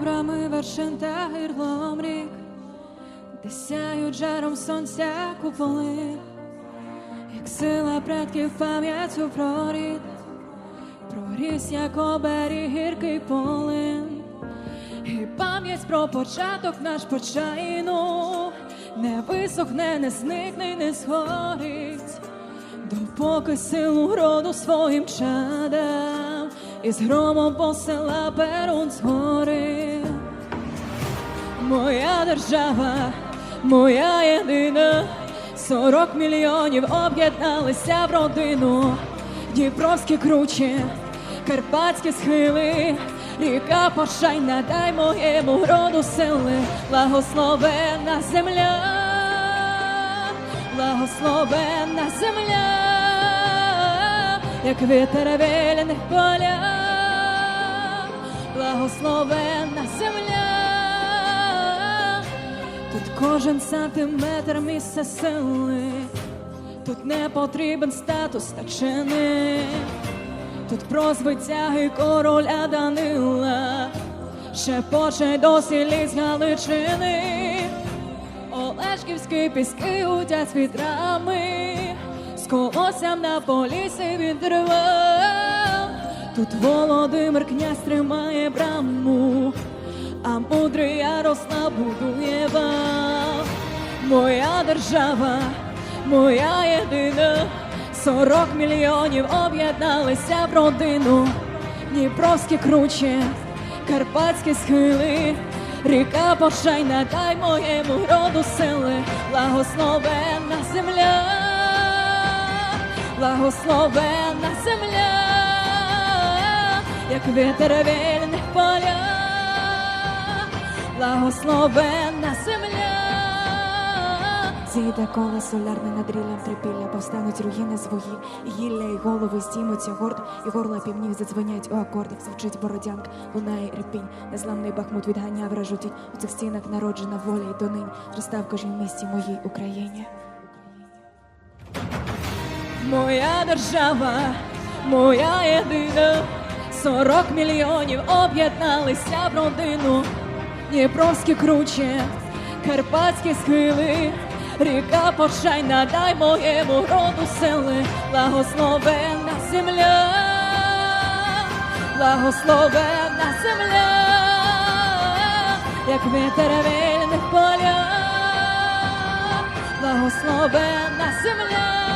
дебрами вершин та гирлом рік, де сяють жаром сонця куполи, як сила предків пам'яттю про рід, проріс, як оберіг гіркий полин, і пам'ять про початок наш почайну. Не висохне, не зникне, не згорить, допоки силу роду своїм чадам, і з громом посела перун згори. Моя держава, моя єдина, сорок мільйонів об'єдналися в родину, Дніпровські кручі, карпатські схили, ріка пошайна, дай моєму роду сили, благословена земля, благословена земля, як вітер вільних поля, благословена земля. Тут кожен сантиметр місця сили, тут не потрібен статус та чини, тут про звитяги короля Данила, шепоче досі ліс Галичини, Олешківські піски утять вітрами, колоссям на полісі відривав. Тут Володимир князь тримає браму, а мудрий Ярослав будує вал. Моя держава, моя єдина, сорок мільйонів об'єдналися в родину, Дніпровські кручі, карпатські схили, ріка пошайна, дай моєму роду сили, благословенна земля, благословенна земля, як вітер вільних поля, благословенна земля. Зійде коло солярне над ріллям трипілля, повстануть руїни і гілля і голови здіймуться горд, і горла півнів задзвонять у акордах, звучить бородянка, лунає репінь, незламний бахмут відганяв вражу у цих стінах народжена воля й донинь, зростав кожній місті моїй Україні. Моя держава, моя єдина, сорок мільйонів об'єдналися в родину, Дніпровські кручі, карпатські схили, ріка пошайна, дай моєму роду сили, благословенна земля, благословенна земля, як вітер вільних поля, благословенна земля.